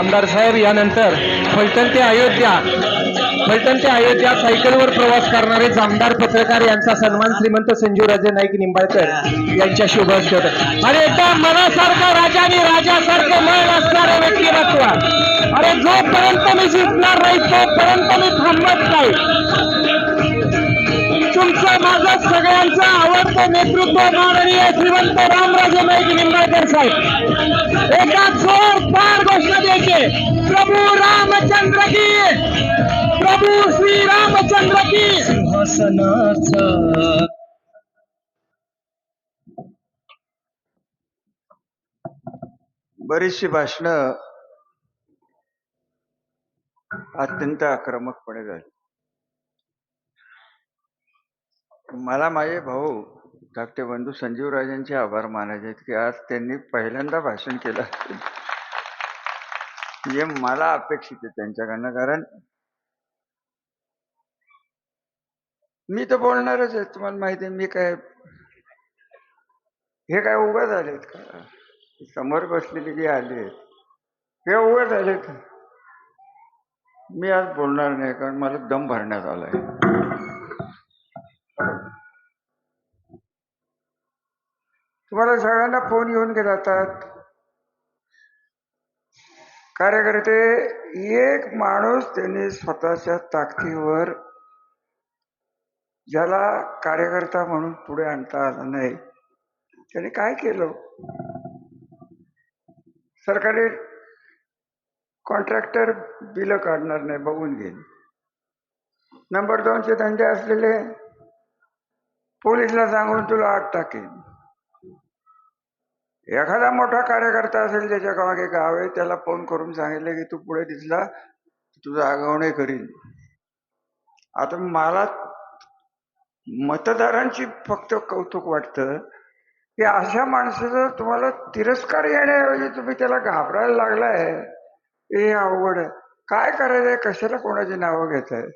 आमदार साहेब यानंतर फलटण ते अयोध्या. फलटण ते अयोध्या सायकलवर प्रवास करणारे जामदार पत्रकार यांचा सन्मान श्रीमंत संजीवराजे नाईक निंबाळकर यांच्या शुभास अरे होता एकदा मनासारखा राजा आणि राजासारखे मन असणारे व्यक्तिमत्व. अरे जोपर्यंत मी जिंकणार नाही तोपर्यंत मी थांबत नाही. तुमचं माझं सगळ्यांचं आवडतं नेतृत्व माननीय श्रीमंत रामराजे नाईक निंबाळकर साहेब. एका जोरदार घोषणा द्यायचे प्रभू रामचंद्र की. प्रभू श्री रामचंद्र की. सिंहासनाचा. बरीचशी भाषणं अत्यंत आक्रमकपणे झाली. मला माझे भाऊ धाकटे बंधू संजीवराजांचे आभार मानायचे आहेत की आज त्यांनी पहिल्यांदा भाषण केलं जे मला अपेक्षित आहे त्यांच्याकडनं कारण मी तर बोलणारच आहे. तुम्हाला माहिती आहे मी काय हे काय उगा झालेत का? समोर बसलेली जी आली आहेत हे उगा झालेत. मी आज बोलणार नाही कारण मला दम भरण्यात आलाय. तुम्हाला सगळ्यांना फोन येऊन गे जातात. कार्यकर्ते एक माणूस त्यांनी स्वतःच्या ताकदीवर ज्याला कार्यकर्ता म्हणून पुढे आणता आला नाही त्याने काय केलं? सरकारी कॉन्ट्रॅक्टर बिलं काढणार नाही बघून घेईन. नंबर दोनचे धंदे असलेले पोलीसला सांगून तुला आत टाकेन. एखादा मोठा कार्यकर्ता असेल ज्याच्या गावागे गाव आहे त्याला फोन करून सांगितलं की तू पुढे दिसला तुझं आगवणे करीन. आता मला मतदारांची फक्त कौतुक वाटतं की अशा माणसाचा तुम्हाला तिरस्कार येण्याऐवजी तुम्ही त्याला घाबरायला लागलाय. हे अवघड आहे. काय करायचंय कशाला कोणाची नावं घेत आहे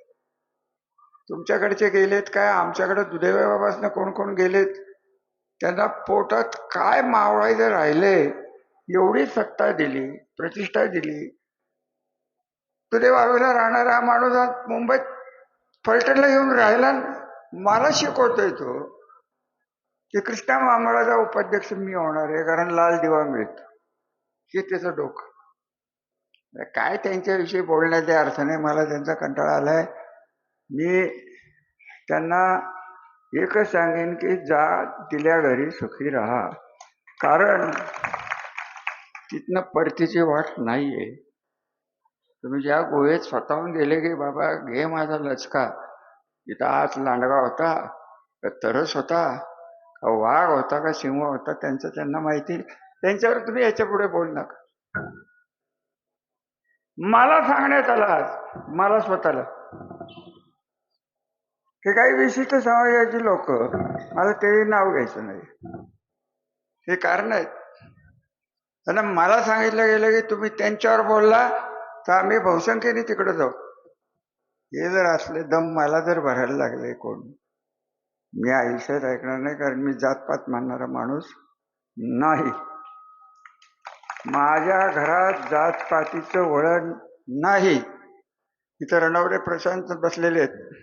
तुमच्याकडचे गेलेत काय? आमच्याकडे दुदैवापासून कोण कोण गेलेत? त्यांना पोटात काय मावळायचं राहिले एवढी सत्ता दिली प्रतिष्ठा दिली. दुदैवावीला राहणारा हा माणूस आज मुंबईत फलटणला येऊन राहिला मला शिकवतोय तो की कृष्णा मामळाचा उपाध्यक्ष मी होणार आहे कारण लाल दिवा मिळतो. हे त्याचं डोकं. काय त्यांच्याविषयी बोलण्याचा अर्थ नाही मला त्यांचा कंटाळा आलाय. मी त्यांना एकच सांगेन की जा दिल्या घरी सुखी राहा. कारण तिथनं परतीची वाट नाहीये. तुम्ही ज्या गुहेत स्वतःहून गेले की बाबा घे माझा लचका. इथं आज लांडगा होता का तरस होता का वाघ होता का सिंह होता त्यांचं त्यांना माहिती. त्यांच्यावर तुम्ही याच्यापुढे बोल नका मला सांगण्यात आलं आज. मला स्वतःला. हे काही विशिष्ट समाजाची लोक मला ते नाव घ्यायचं नाही. हे कारण आहेत. त्यांना मला सांगितलं गेलं की तुम्ही त्यांच्यावर बोलला तर आम्ही बहुसंख्येने तिकडे जाऊ. हे जर असले दम मला जर भरायला लागले कोण? मी आयुष्यात ऐकणार नाही कारण मी जातपात मानणारा माणूस नाही. माझ्या घरात जातपातीचं वळण नाही. इथं रणवरे प्रशांत बसलेले आहेत.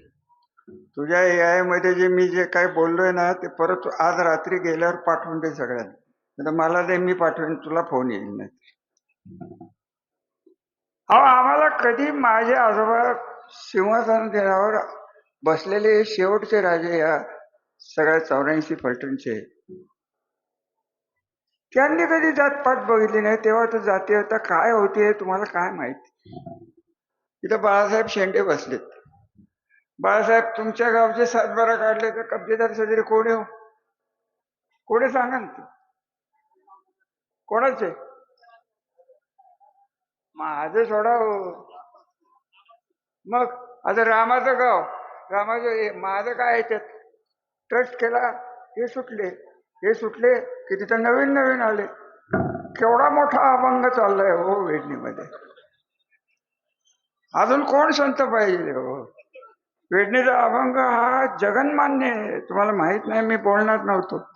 तुझ्या AI मध्ये जे मी जे काय बोललोय ना ते परत आज रात्री गेल्यावर पाठवून दे सगळ्यांना. तर मला ते मी पाठवेन तुला फोन येईल नाही अहो आम्हाला कधी माझे आजोबा सिंहासन देण्यावर बसलेले शेवटचे राजे या सगळ्या चौऱ्याऐंशी फलटणचे. त्यांनी कधी जातपात बघितली नाही तेव्हा तर होता. काय होती हे तुम्हाला काय माहिती? इथं बाळासाहेब शेंडे बसलेत. बाळासाहेब तुमच्या गावचे सातबारा काढले तर कब्जेदार सदरी कोण हो? कोणी सांगा ना कोणाचे? माझं सोडा हो. मग आता रामाचं गाव रामाचं माझं काय याच्यात ट्रस्ट केला हे सुटले. हे सुटले की तिथं नवीन नवीन आले. केवढा मोठा अभंग चाललाय हो वेडणीमध्ये अजून कोण संत पाहिजे हो? वेदनेचा अभंग हा जगनमान्य आहे. तुम्हाला माहीत नाही मी बोलणार नव्हतो.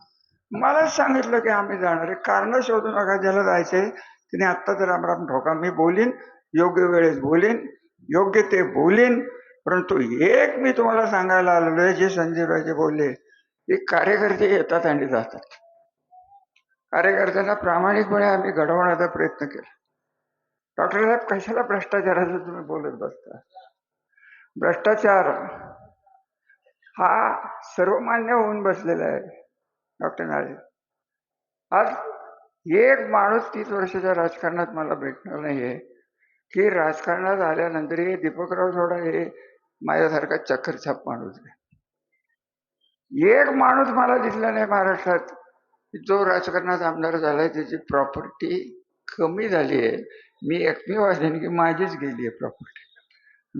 मलाच सांगितलं की आम्ही जाणार आहे. कारण शोधू नका ज्याला जायचंय तिने आत्ता तर रामराम ठोका मी बोलीन योग्य वेळेस बोलीन योग्य ते बोलीन परंतु एक मी तुम्हाला सांगायला आलेलो आहे जे संजीवराजे बोलले की कार्यकर्ते येतात आणि जातात. कार्यकर्त्यांना प्रामाणिकपणे आम्ही घडवण्याचा प्रयत्न केला. डॉक्टर साहेब कशाला भ्रष्टाचाराचं तुम्ही बोलत बसता? भ्रष्टाचार हा सर्वमान्य होऊन बसलेला आहे डॉक्टर नाळे आज एक माणूस तीस वर्षाच्या राजकारणात मला भेटणार नाही आहे की राजकारणात आल्यानंतर हे दीपकराव थोडा हे माझ्यासारखा चक्करछाप माणूस आहे. एक माणूस मला दिसला नाही महाराष्ट्रात. जो राजकारणात आमदार झालाय त्याची प्रॉपर्टी कमी झाली आहे. मी एकमेव असेन की माझीच गेली आहे प्रॉपर्टी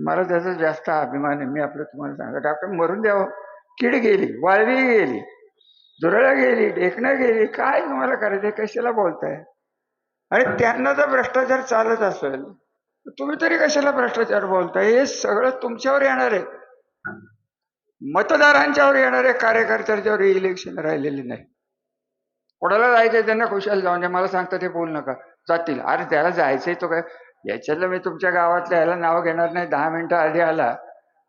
मला त्याचा जास्त अभिमान आहे. मी आपलं तुम्हाला सांगा डॉक्टर मरून द्यावं. किड गेली वाळवी गेली जुरळा गेली ढेकणं गेली काय तुम्हाला करायचंय कशाला बोलताय? आणि त्यांना जर भ्रष्टाचार चालत असेल तुम्ही तरी कशाला भ्रष्टाचार बोलताय? हे सगळं तुमच्यावर येणार आहे. मतदारांच्यावर येणार आहे. कार्यकर्त्यांच्यावर इलेक्शन राहिलेले नाही. कोणाला जायचंय? त्यांना खुशाल जाऊन द्या. मला सांगता ते बोल नका. जातील. अरे त्याला जायचंय तो काय? याच्यातलं मी तुमच्या गावातल्या याला नाव घेणार नाही दहा मिनिटं आधी आला.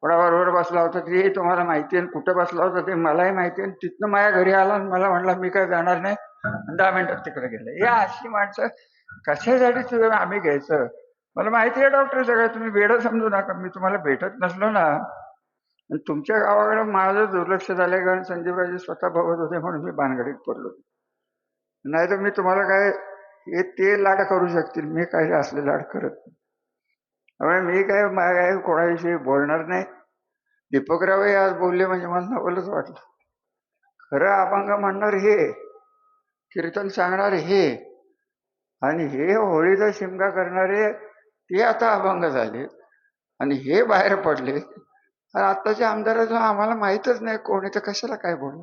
कोणाबरोबर बसला होता ते तुम्हाला माहिती आहे कुठं बसला होता ते मलाही माहिती आहे. तिथनं माझ्या घरी आला आणि मला म्हणला मी काय जाणार नाही. आणि दहा मिनिटात तिकडे गेलं. हे अशी माणसं कशासाठी तुझं आम्ही घ्यायचं? मला माहिती आहे डॉक्टर सगळं तुम्ही वेळ समजू नका मी तुम्हाला भेटत नसलो ना. तुमच्या गावाकडे माझं दुर्लक्ष झालंय कारण संजीवराजे स्वतः बघत होते म्हणून मी भानगडीत पडलो. नाही तर मी तुम्हाला काय हे ते लाड करू शकतील. मी काही असले लाड करत नाही. त्यामुळे मी काय मा- काय कोणाविषयी बोलणार नाही. दीपकरावही आज बोलले म्हणजे मला नवलच वाटलं. खरं अभंग म्हणणार हे कीर्तन सांगणार हे आणि हे होळीचा शिमगा करणारे ते आता अभंग झाले. आणि हे बाहेर पडले. आणि आत्ताचे आमदार आम्हाला माहीतच नाही कोणी तर कशाला काय बोलू?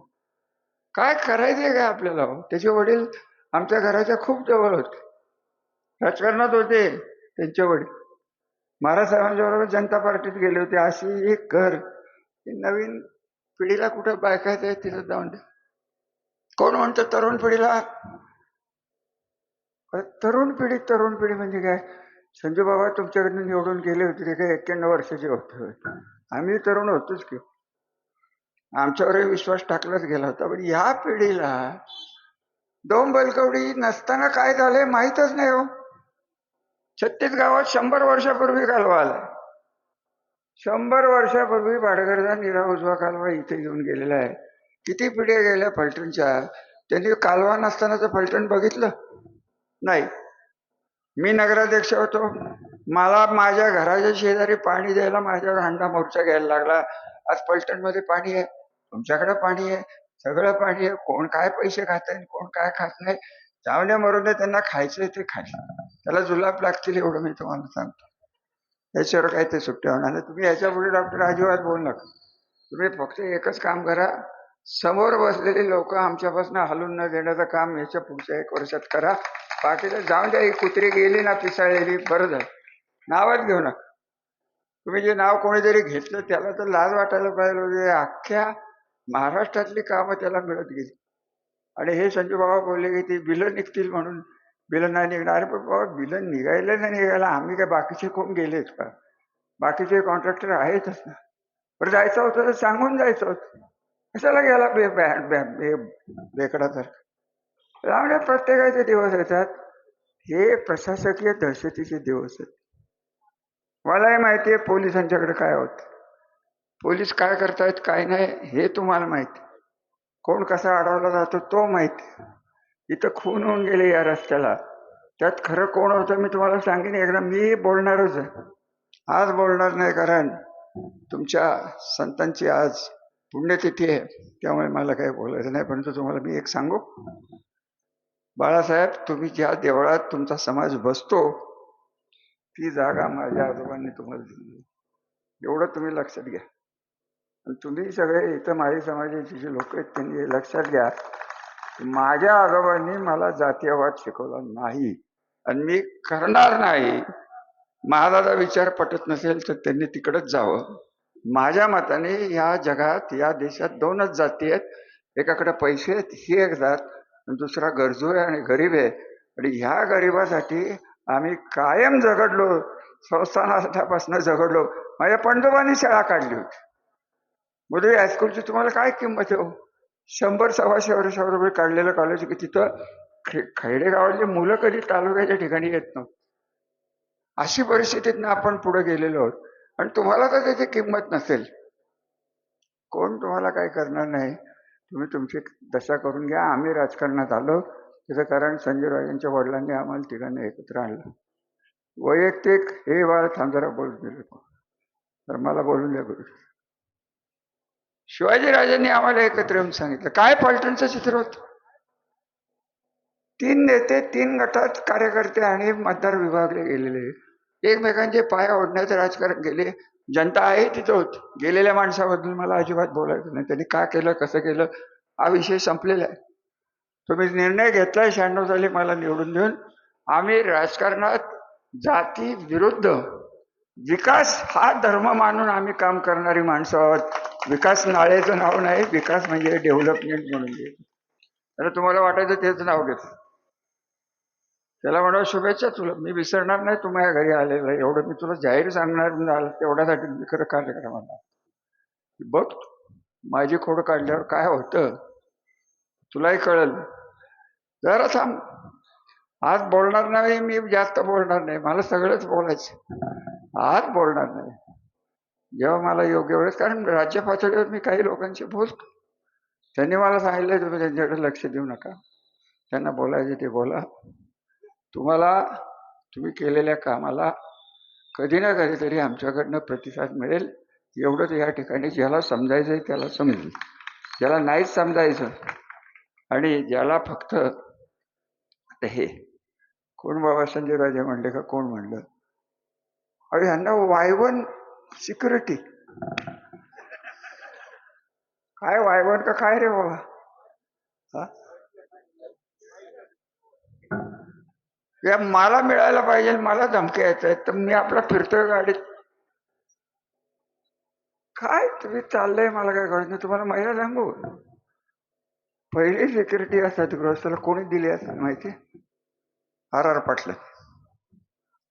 काय करायचंय काय आपल्याला? हो, त्याचे वडील आमच्या घराच्या खूप जवळ होते. राजकारणात होते त्यांचे वडील. महाराज साहेबांच्या बरोबर जनता पार्टीत गेले होते. अशी एक घर नवीन पिढीला कुठं बायकायचं आहे तिथं जाऊन द्या. कोण म्हणतं तरुण पिढीला? तरुण पिढी तरुण पिढी म्हणजे काय? संजू बाबा तुमच्याकडनं निवडून गेले होते ते काय एक्क्याण्णव वर्षाचे होते. आम्ही तरुण होतोच की. आमच्यावरही विश्वास टाकलाच गेला होता. पण या पिढीला दोन बैलकवडी नसताना काय झालंय माहीतच नाही हो. छत्तीस गावात शंभर वर्षापूर्वी कालवा आला. शंभर वर्षापूर्वी भाडगरचा निरा उजवा कालवा इथे येऊन गेलेला आहे. किती पिढ्या गेल्या फलटणच्या? त्यांनी कालवा नसतानाचं फलटण बघितलं? नाही. मी नगराध्यक्ष होतो. मला माझ्या घराच्या शेजारी पाणी द्यायला माझ्यावर हंडा मोर्चा घ्यायला लागला. आज पलटणमध्ये पाणी आहे. तुमच्याकडे पाणी आहे. सगळं पाणी कोण काय पैसे खात आहे कोण काय खात नाही. जाऊन मरून त्यांना खायचंय ते खायचं. त्याला जुलाब लागतील एवढं मी तुम्हाला सांगतो. याच्यावर काय ते सुट्ट्या होणार नाही. तुम्ही याच्यापुढे डॉक्टर अजिबात बोलू नका. तुम्ही फक्त एकच काम करा. समोर बसलेली लोक आमच्यापासून हलून न देण्याचं काम याच्या पुढच्या एक वर्षात करा. बाकीला जाऊन द्या. ही कुत्री गेली ना पिसाळलेली बरं झालं. नावच घेऊ नका. तुम्ही जे नाव कोणीतरी घेतलं त्याला तर लाज वाटायला पाहिजे. अख्ख्या महाराष्ट्रातली कामं त्याला मिळत गेली. आणि हे संजू बाबा बोलले की ते बिलं निघतील म्हणून. बिलं नाही निघणार. अरे पण बाबा बिलं निघायला नाही निघायला. आम्ही काय बाकीचे कोण गेलेत का? बाकीचे कॉन्ट्रॅक्टर आहेतच ना. बरं जायचं होतं तर सांगून जायचं होतं. कशाला गेला बे बे- बे- बे- बेकडा तर? त्यामुळे प्रत्येकाचे दिवस येतात. हे प्रशासकीय दहशतीचे दिवस आहेत. मलाही माहिती आहे पोलिसांच्याकडे काय होतं. पोलीस काय करतायत काय नाही हे तुम्हाला माहीत. कोण कसा अडवला जातो तो माहीत. इथं खून होऊन गेले या रस्त्याला. त्यात खरं कोण होतं मी तुम्हाला सांगेन एकदा मी बोलणारच आज बोलणार नाही कारण तुमच्या संतांची आज पुण्यतिथी आहे त्यामुळे मला काही बोलायचं नाही परंतु तुम्हाला मी एक सांगू. बाळासाहेब तुम्ही ज्या देवळात तुमचा समाज बसतो ती जागा माझ्या आजोबांनी तुम्हाला दिली. एवढं तुम्ही लक्षात घ्या. तुम्ही सगळे इथं माझी समाजाची जी लोक आहेत त्यांनी लक्षात घ्या. माझ्या आजोबांनी मला जातीयवाद शिकवला नाही. आणि मी करणार नाही. महाराजा विचार पटत नसेल तर त्यांनी तिकडच जावं. माझ्या मताने या जगात या देशात दोनच जाती आहेत. एकाकडे पैसे आहेत ही एक जात. आणि दुसरा गरजू आहे आणि गरीब आहे. आणि ह्या गरिबासाठी आम्ही कायम झगडलो. संस्थानापासून झगडलो. माझ्या पंजोबांनी शाळा काढली होती. बुधवी हायस्कूलची तुम्हाला काय किंमत आहे हो? शंभर सव्वाशे वर्षाबरोबर काढलेलं कॉलेज की तिथं खे- खेडेगावातली मुलं कधी तालुक्याच्या ठिकाणी येत नव्हती? अशी परिस्थितीतनं आपण पुढे गेलेलो आहोत. आणि तुम्हाला तर त्याची किंमत नसेल. कोण तुम्हाला काय करणार नाही? तुम्ही तुमची दशा करून घ्या. आम्ही राजकारणात आलो. त्याचं कारण संजय राजांच्या वडिलांनी आम्हाला तिघांना एकत्र आणलं. वैयक्तिक हे बाळ थांबरा बोलून दिलं तर मला बोलून द्या गुरु शिवाजीराजांनी आम्हाला एकत्र येऊन सांगितलं. काय पलटणचं चित्र होतं? तीन नेते तीन गटात कार्यकर्ते आणि मतदार विभागले गेलेले. एकमेकांचे पाय ओढण्याचं राजकारण गेले जनता आहे तिथं होत. गेलेल्या माणसाबद्दल मला अजिबात बोलायचं नाही. त्यांनी का केलं कसं केलं हा विषय संपलेला आहे. तुम्ही निर्णय घेतलाय शहाण्णव साली मला निवडून देऊन. आम्ही राजकारणात जाती विरुद्ध विकास हा धर्म मानून आम्ही काम करणारी माणसं आहोत. विकास नाळेचं नाव नाही विकास म्हणजे डेव्हलपमेंट म्हणून घे. तुम्हाला वाटायचं तेच नाव घेत त्याला म्हणा शुभेच्छा तुला. मी विसरणार नाही तू माझ्या घरी आलेलं आहे. एवढं मी तुला जाहीर सांगणार आलं तेवढ्यासाठी मी खरं कार्यक्रमाला बघ माझी खोड काढल्यावर काय होतं? तुलाही कळल. जरा थांब. आज बोलणार नाही मी जास्त बोलणार नाही. मला सगळंच बोलायचं आज बोलणार नाही. जेव्हा मला योग्य वेळेस कारण राज्य पातळीवर मी काही लोकांशी बोलतो. त्यांनी मला सांगितलं तुम्ही त्यांच्याकडे लक्ष देऊ नका. त्यांना बोलायचे ते बोला. तुम्हाला तुम्ही केलेल्या कामाला कधी ना कधीतरी आमच्याकडनं प्रतिसाद मिळेल. एवढंच या ठिकाणी ज्याला समजायचं आहे त्याला समजेल ज्याला नाहीच समजायचं आणि ज्याला फक्त हे कोण बाबा संजय राजे म्हणले का कोण म्हणलं? अरे यांना वायवन सिक्युरिटी. काय वायवन का काय रे बाबा? हा? या मला मिळायला पाहिजे मला धमक्या येत आहेत तर मी आपला फिरतोय गाडीत. काय तुम्ही चाललंय मला काय कळत नाही तुम्हाला महिला सांगू? पहिली सिक्युरिटी असतात गृहस्थाला कोणी दिली असं माहिती? आर आर पाटलं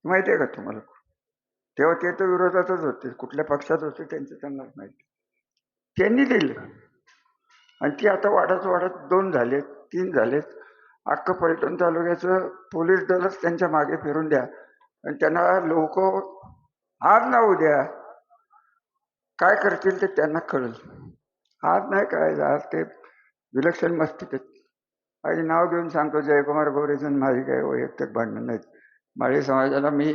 माहिती आहे का तुम्हाला? तेव्हा ते तर विरोधातच होते. कुठल्या पक्षात होते त्यांचं त्यांनाच माहिती त्यांनी दिलं. आणि ती आता वाढत वाढत दोन झालेत तीन झालेत. अख्खं पलटण तालुक्याचं पोलीस दलच त्यांच्या मागे फिरून द्या. आणि त्यांना लोक आज ना उद्या काय करतील ते त्यांना कळेल. आज नाही काय आज ते विलक्षण मस्तीत आणि नाव घेऊन सांगतो जयकुमार गोरेजन माझी काही वैयक्तिक भांडण नाहीत. माळी समाजाला मी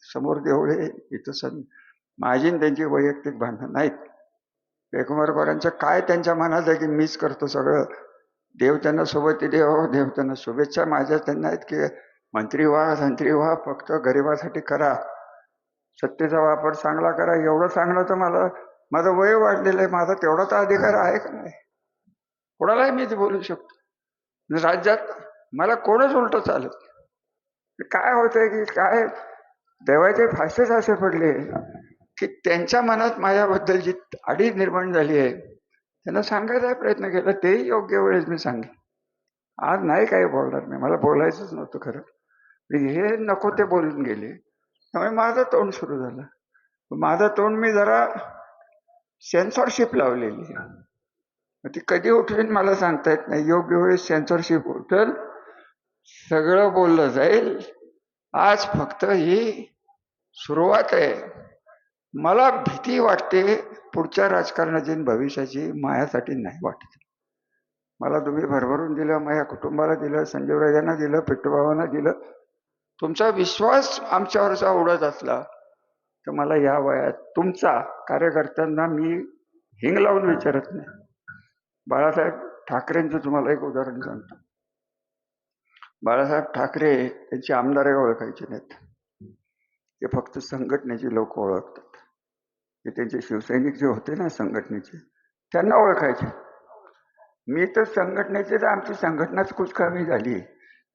समोर देवळे इथं सण माझी त्यांची वैयक्तिक भांडणं नाहीत. जयकुमार काय त्यांच्या मनात आहे की मीच करतो सगळं? देव त्यांना सोबत देव हो, देव त्यांना शुभेच्छा माझ्या त्यांना आहेत की मंत्री व्हा संत्री व्हा फक्त गरिबासाठी करा. सत्तेचा वापर चांगला करा एवढं सांगणं तर मला माझं वय वाढलेलं आहे माझा तेवढा तर अधिकार आहे का नाही? कोणालाही मी ते बोलू शकतो. राज्यात मला कोणच उलट चालत काय होतंय की काय? देवाचे फासेच असे पडले की त्यांच्या मनात माझ्याबद्दल जी अडी निर्माण झाली आहे त्यांना सांगायचा प्रयत्न केला तेही योग्य वेळेस मी सांगेन. आज नाही काही बोलणार नाही मला बोलायचंच नव्हतं खरं. हे नको ते बोलून गेले. त्यामुळे माझं तोंड सुरू झालं. माझं तोंड मी जरा सेन्सॉरशिप लावलेली मग ती कधी उठवेन मला सांगता येत नाही. योग्य वेळेस सेन्सॉरशिप उठल सगळं बोललं जाईल. आज फक्त ही सुरुवात आहे. मला भीती वाटते पुढच्या राजकारणाची भविष्याची मायासाठी नाही वाटत. मला तुम्ही भरभरून दिलं माझ्या कुटुंबाला दिलं संजय राजांना दिलं पिट्टूबाबांना दिलं. तुमचा विश्वास आमच्यावरचा उडत असला तर मला या वयात तुमचा कार्यकर्त्यांना मी हिंग लावून विचारत नाही. बाळासाहेब ठाकरेंचं तुम्हाला एक उदाहरण सांगतो. बाळासाहेब ठाकरे त्यांची आमदारही ओळखायचे नाहीत. ते फक्त संघटनेची लोक ओळखतात. ते त्यांचे शिवसैनिक जे होते ना संघटनेचे त्यांना ओळखायचे. मी तर संघटनेचे तर आमची संघटनाच कुचकामी झाली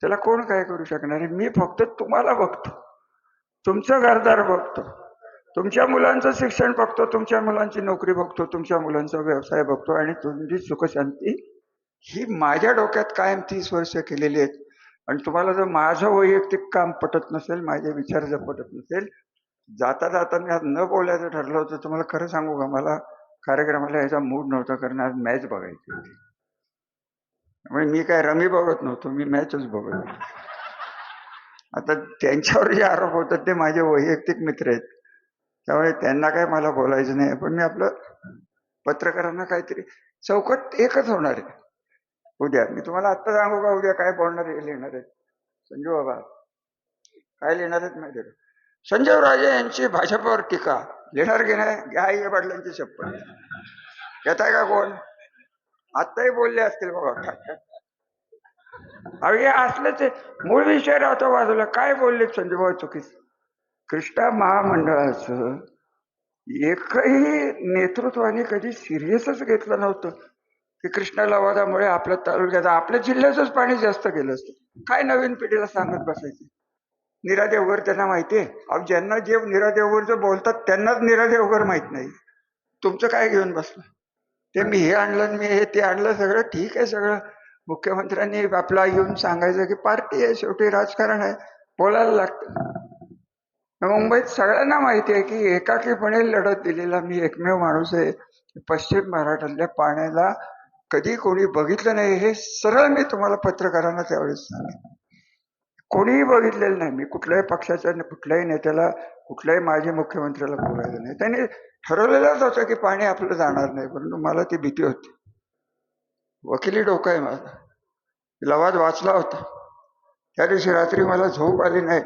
त्याला कोण काय करू शकणार आहे? मी फक्त तुम्हाला बघतो. तुमचं घरदार बघतो. तुमच्या मुलांचं शिक्षण बघतो. तुमच्या मुलांची नोकरी बघतो. तुमच्या मुलांचा व्यवसाय बघतो. आणि तुमची सुखशांती ही माझ्या डोक्यात कायम तीस वर्ष केलेली आहेत. आणि तुम्हाला जर माझं वैयक्तिक काम पटत नसेल माझे विचार जर पटत नसेल जाता जाता मी आज न बोलायचं ठरलं होतं तुम्हाला खरं सांगू का? मला कार्यक्रमाला यायचा मूड नव्हता कारण आज मॅच बघायची होती. त्यामुळे मी काय रमी बघत नव्हतो मी मॅचच बघत होतो. आता त्यांच्यावर जे आरोप होतात ते माझे वैयक्तिक मित्र आहेत. त्यामुळे त्यांना काय मला बोलायचं नाही पण मी आपलं पत्रकारांना काहीतरी चौकट एकच होणार आहे. उद्या. मी तुम्हाला आत्ता सांगू का उद्या काय बोलणार आहे लिहिणार आहेत? संजू बाबा. काय लिहिणार आहेत माहिती आहे का? संजय राजे यांची भाजपवर टीका. लिहिणार की नाही? घ्या आई पाटलांची शपथ. घेताय का कोण? आत्ताही बोलले असतील बाबा. अहो हे असलंच मूळ विषय राहतो बाजूला. काय बोलले संजूभाऊ चुकीस कृष्णा महामंडळाचं एकही नेतृत्वाने कधी सिरियसच घेतलं नव्हतं. की कृष्णा लवादामुळे आपल्या तालुक्यात आपल्या जिल्ह्याचंच पाणी जास्त गेलं असतं. काय नवीन पिढीला सांगत बसायचे? नीरा देवगर त्यांना माहिती आहे. अहो ज्यांना जे नीरा देवगरचं बोलतात त्यांनाच निरा देवघर माहीत नाही. तुमचं काय घेऊन बसलं? ते मी हे आणलं मी हे ते आणलं सगळं ठीक आहे सगळं. मुख्यमंत्र्यांनी आपला येऊन सांगायचं की पार्टी आहे शेवटी राजकारण आहे. बोलायला लागतं. मुंबईत सगळ्यांना माहिती आहे की एकाकीपणे लढत दिलेला मी एकमेव माणूस आहे. पश्चिम महाराष्ट्रातल्या पाण्याला कधी कोणी बघितलं नाही हे सरळ मी तुम्हाला पत्रकारांना त्यावेळेस सांगेन. कोणीही बघितलेलं नाही मी कुठल्याही पक्षाच्या कुठल्याही नेत्याला कुठल्याही माजी मुख्यमंत्र्याला बोलायचं नाही. त्यांनी ठरवलेलंच होतं की पाणी आपलं जाणार नाही परंतु मला ती भीती होती. वकिली डोकं आहे माझा. लवाद वाचला होता. त्या दिवशी रात्री मला झोप आली नाही.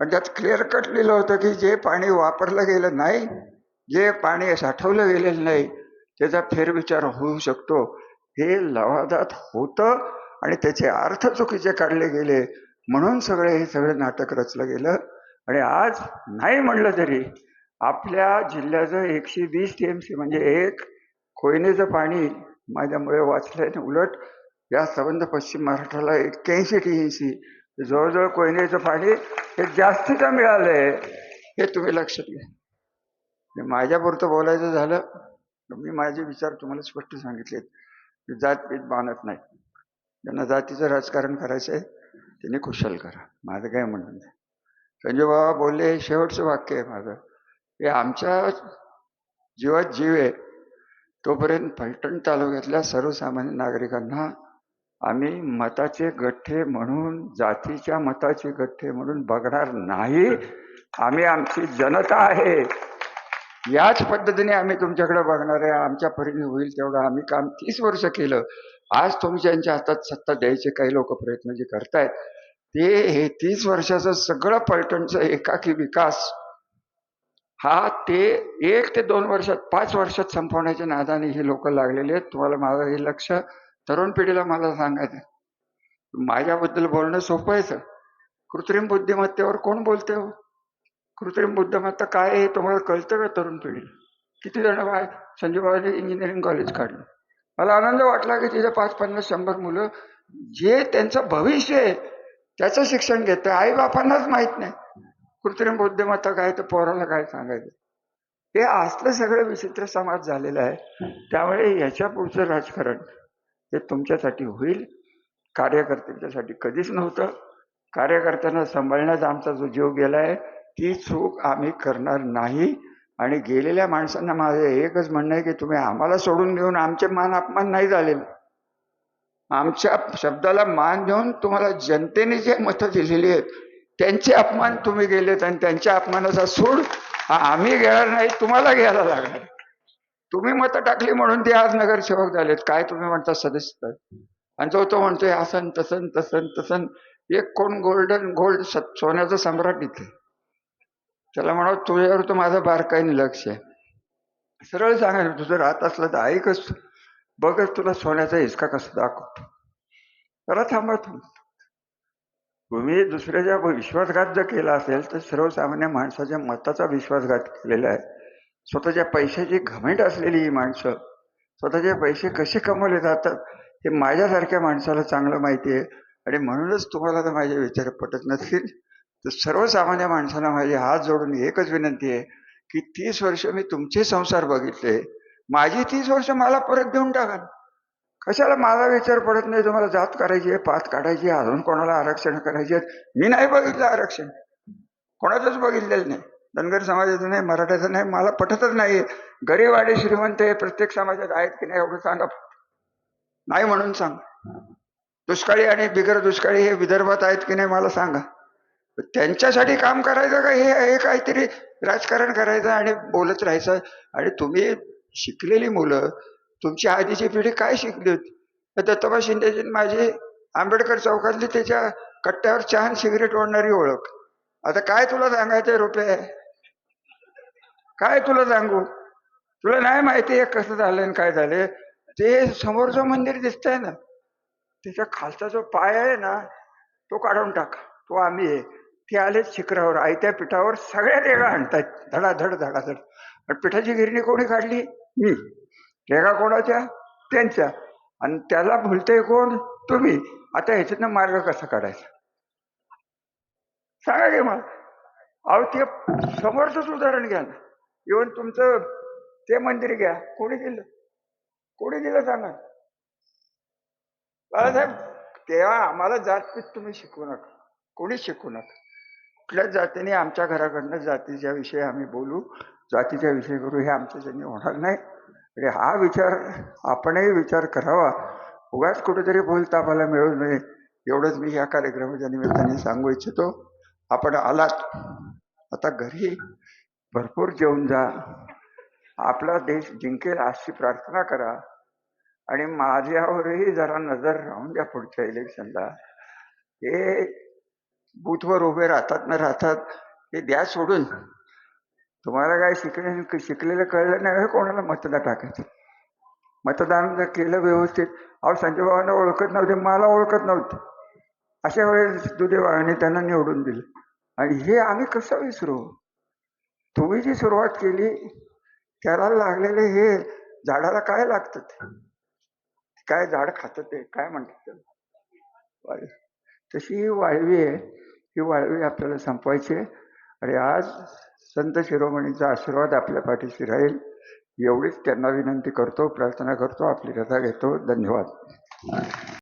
पण त्यात क्लिअर कट लिहिलं होतं की जे पाणी वापरलं गेलं नाही जे पाणी साठवलं गेलेलं नाही त्याचा फेरविचार होऊ शकतो. हे लवादात होतं आणि त्याचे अर्थ चुकीचे काढले गेले. म्हणून सगळे हे सगळं नाटक रचलं गेलं. आणि आज नाही म्हणलं तरी आपल्या जिल्ह्याचं एकशे वीस टी एम सी म्हणजे एक कोयनेचं पाणी माझ्यामुळे वाचलंय आणि उलट या संबंध पश्चिम महाराष्ट्राला एक्क्याऐंशी टी एम सी जवळजवळ कोयनेचं पाणी हे जास्तीचं मिळालंय. हे तुम्ही लक्षात घ्या. आणि माझ्यापुरतं बोलायचं झालं मी माझे विचार तुम्हाला स्पष्ट सांगितलेत. जातपीत बांधत नाही ज्यांना जातीचं राजकारण करायचं आहे त्यांनी कुशल करा. माझं काय म्हणणं नाही. संजय बाबा बोलले हे शेवटचं वाक्य आहे माझं. हे आमच्या जीवात जीव आहे. तोपर्यंत फलटण तालुक्यातल्या सर्वसामान्य नागरिकांना आम्ही मताचे गठ्ठे म्हणून जातीच्या मताचे गठ्ठे म्हणून बघणार नाही. आम्ही आमची जनता आहे. याच पद्धतीने आम्ही तुमच्याकडे बघणार आहे आमच्या परीने होईल तेवढं आम्ही काम तीस वर्ष केलं. आज तुमच्या हातात सत्ता द्यायचे काही लोक प्रयत्न जे करतायत ते हे तीस वर्षाचं सगळं पलटणचं एकाकी विकास हा ते एक ते दोन वर्षात पाच वर्षात संपवण्याच्या नादाने हे लोक लागलेले आहेत. तुम्हाला माझं हे लक्ष तरुण पिढीला मला सांगायचं माझ्याबद्दल बोलणं सोपं आहे सर. कृत्रिम बुद्धिमत्तेवर कोण बोलते हो? कृत्रिम बुद्धिमत्ता काय आहे तुम्हाला कळतं का तरुण पिढी किती जण बाय संजय इंजिनिअरिंग कॉलेज काढलं. मला आनंद वाटला की तिथे पाच पन्नास शंभर मुलं जे त्यांचं भविष्य आहे त्याचं शिक्षण घेतं आई बापांनाच माहीत नाही. कृत्रिम बुद्धिमत्ता काय तर पोराला काय सांगायचं? हे असलं सगळं विचित्र समाज झालेलं आहे. त्यामुळे याच्या पुढचं राजकारण हे तुमच्यासाठी होईल. कार्यकर्त्यांच्यासाठी कधीच नव्हतं. कार्यकर्त्यांना सांभाळण्याचा आमचा जो जीव गेला आहे ती चूक आम्ही करणार नाही. आणि गेलेल्या माणसांना माझं एकच म्हणणं आहे की तुम्ही आम्हाला सोडून घेऊन आमचे मान अपमान नाही झालेले आमच्या शब्दाला मान देऊन तुम्हाला जनतेने जे मतं दिलेली आहेत त्यांचे अपमान तुम्ही गेलेत आणि त्यांच्या अपमानाचा सूड हा आम्ही घेणार नाही तुम्हाला घ्यायला लागणार. तुम्ही मतं टाकली म्हणून ते आज नगरसेवक झालेत. काय तुम्ही म्हणता सदस्य? आणि जो तो म्हणतोय असन तसन तसन तसन एक कोण गोल्डन गोल्ड सोन्याचं सम्राट इथे. त्याला म्हणा तुझ्यावर तर माझं बारकाईने लक्ष आहे. सरळ सांगा तुझं राहत असलं तर ऐकच. बघच तुला सोन्याचा हिसका कसा दाखवतो. त्याला थांबा तुम्ही तुम्ही दुसऱ्याच्या विश्वासघात जर केला असेल तर सर्वसामान्य माणसाच्या मताचा विश्वासघात केलेला आहे. स्वतःच्या पैशाची घमेंट असलेली ही माणसं स्वतःचे पैसे कसे कमवले जातात हे माझ्यासारख्या माणसाला चांगलं माहिती आहे. आणि म्हणूनच तुम्हाला तर माझे विचार पटत नसतील. तर सर्वसामान्य माणसांना माझे हात जोडून एकच विनंती आहे की तीस वर्ष मी तुमचे संसार बघितले. माझी तीस वर्ष मला परत देऊन टाका. कशाला माझा विचार पडत नाही? तुम्हाला जात करायची आहे पात काढायची आहे अजून कोणाला आरक्षण करायची आहेत मी नाही बघितलं आरक्षण. कोणाचंच बघितलेलं नाही. धनगर समाजाचं नाही मराठ्याचं नाही मला पटतच नाही. गरीब आणि श्रीमंत हे प्रत्येक समाजात आहेत की नाही एवढं सांगा नाही म्हणून सांग. दुष्काळी आणि बिगर दुष्काळी हे विदर्भात आहेत की नाही मला सांगा. त्यांच्यासाठी काम करायचं का? हे हे काहीतरी राजकारण करायचं आणि बोलत राहायचं. आणि तुम्ही शिकलेली मुलं तुमची आधीची पिढी काय शिकली होती? तर दत्तोबा शिंदेची माझी आंबेडकर चौकातली त्याच्या कट्ट्यावर चहान सिगरेट ओढणारी ओळख. आता काय तुला सांगायचं रुपये काय तुला सांगू? तुला नाही माहिती आहे कसं झालं आणि काय झालं ते समोरचं मंदिर दिसतंय ना त्याच्या खालचा जो पाय आहे ना तो काढून टाक. तो आम्ही आहे. ते आलेच शिखरावर आयत्या पिठावर सगळ्या रेगा आणतायत. धडाधड धडाधड. आणि पिठाची गिरणी कोणी काढली? मी. रेगा कोणाच्या? त्यांच्या. आणि त्याला भुलतय कोण? तुम्ही. आता ह्याच्यातनं मार्ग कसा काढायचा? सांगा की मग. अहो ते समोरचंच उदाहरण घ्या ना. इव्हन तुमचं ते मंदिर घ्या. कोणी दिलं? कोणी दिलं सांगा? बाळासाहेब तेव्हा आम्हाला जातपीत तुम्ही शिकवू नका. कोणी शिकवू नका. कुठल्याच जातीने आमच्या घराकडनं जातीच्या विषयी आम्ही बोलू जातीच्या विषयी करू हे आमच्याच्याने होणार नाही. आणि हा विचार आपणही विचार करावा. उगाच कुठेतरी बोलता बोलतापाला मिळू नये एवढंच मी या कार्यक्रमाच्या निमित्ताने सांगू इच्छितो. आपण आलात आता घरी भरपूर जेवून जा. आपला देश जिंकेल अशी प्रार्थना करा. आणि माझ्यावरही जरा नजर राहून द्या पुढच्या इलेक्शनला हे बूथवर उभे राहतात न राहतात हे द्या सोडून. तुम्हाला काय शिकले शिकलेलं कळलं नाही कोणाला मतदान टाकायचं? मतदान जर केलं व्यवस्थित अहो संजय बाबांना ओळखत नव्हते मला ओळखत नव्हते. अशा वेळेस दुदेवाने त्यांना निवडून दिलं. आणि हे आम्ही कसं विसरू? तुम्ही जी सुरुवात केली त्याला लागलेले हे झाडाला काय लागतं काय झाड खातं ते? काय म्हणतात त्याला? तशी ही वाळवी आहे. ही वाळवी आपल्याला संपवायची आहे. आणि आज संत शिरोमणीचा आशीर्वाद आपल्या पाठीशी राहील. एवढीच त्यांना विनंती करतो प्रार्थना करतो आपली रजा घेतो. धन्यवाद.